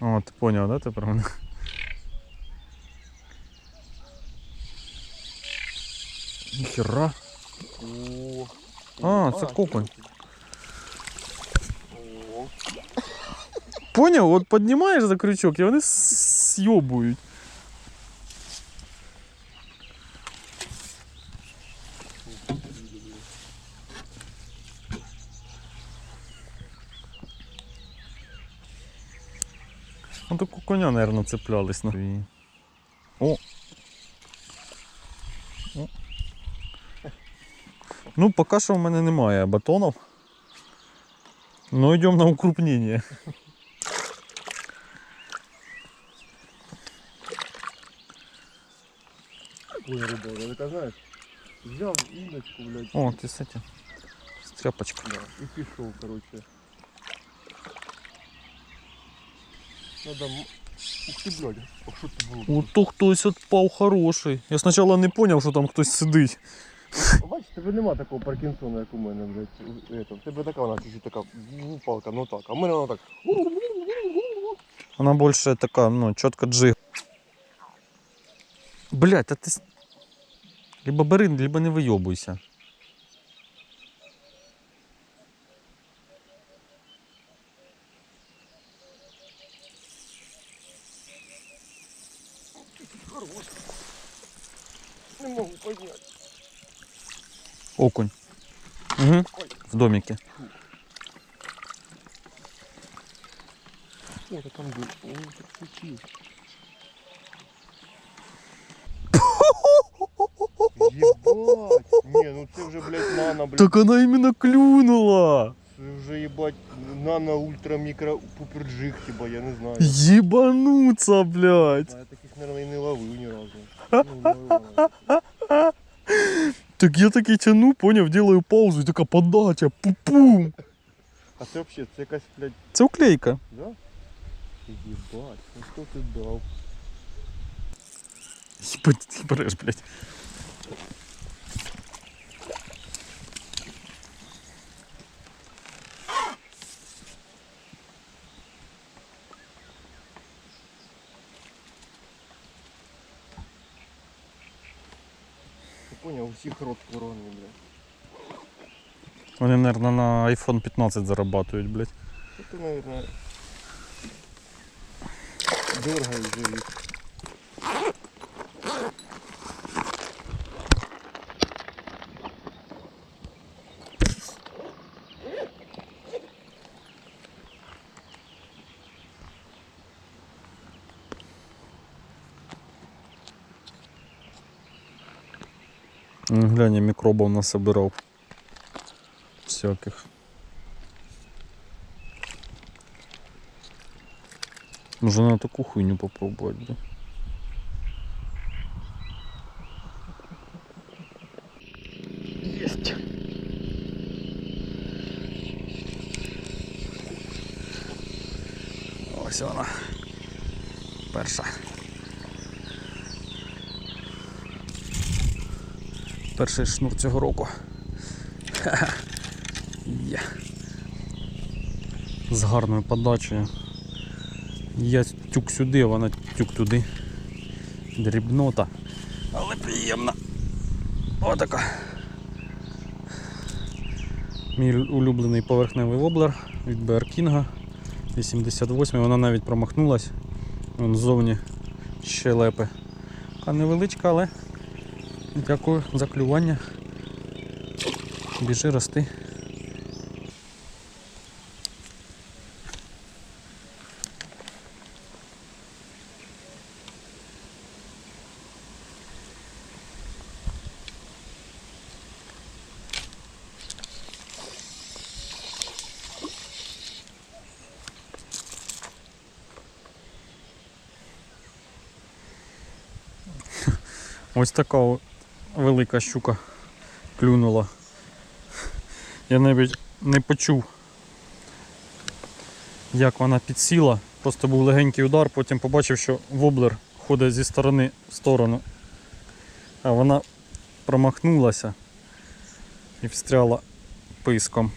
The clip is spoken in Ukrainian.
О, ти поняв, да, тепер мене? Ніхера. О, А, це коконь. О, Поняв? От піднімаєш за крючок і вони сйобують. Ну то коня, мабуть, цеплялись на. І- О! О. Ну, поки що в мене немає батонів. Ну, йдемо на укрупнення. Ой, рыбалка, это знаешь, взял удочку, блядь, О, ти з этим. З тряпочкою. да, и пішов, короче. Надо... м- Ух ты, блядь, а что это было? Ото хтось відпав хороший. Я спочатку не зрозумів, що там хтось сидить. Бачиш, тебе нема такого Паркінсона, як у мене, блядь. у- Это. В тебе така вона чуть-чуть така ну, палка, ну так. А в мене вона так. Вона більше така, ну, чітко джиг. Блять, а ти. с- Либо бери, либо не вийобуйся. Не можу підняти. Окунь. Угу. В домике. О, так там був. О, так включив. Єбать! Ні, ну це вже, блядь, нано, блядь. Так вона іменно клюнула. Це вже, єбать, нано ультра мікро пуперджиг, хіба, я не знаю. Єбануться, блядь. А я таких, наверное, і не ловив ні разу. Ну, ловив вона. Так я таки тяну, поняв, делаю паузу і така подача, пу-пум. А це взагалі, це якась, блядь, Це уклейка. да? Єбать, ну що ти дав? Єбать, ти береш, блядь. Поняв, у всіх рот корони, блядь. Вони, мабуть, на iPhone 15 зарабатують, блядь. Це наверное, дергаєш уже їх. Глянь, я мікробів насобирав. Всяких. Може на таку хуйню попробувати, да? Ось вона. Перша. Перший шнур цього року. Є. З гарною подачею. Я тюк сюди, а вона тюк туди. Дрібнота. Але приємна. Отака. Мій улюблений поверхневий воблер від King. 88 вона навіть промахнулась. Вон ззовні щелепи. Така невеличка, але дякую за клювання. Біжи, рости. Ось така о- велика щука клюнула. Я навіть не почув, як вона підсіла. Просто був легенький удар, потім побачив, що воблер ходить зі сторони в сторону. А вона промахнулася і встряла писком.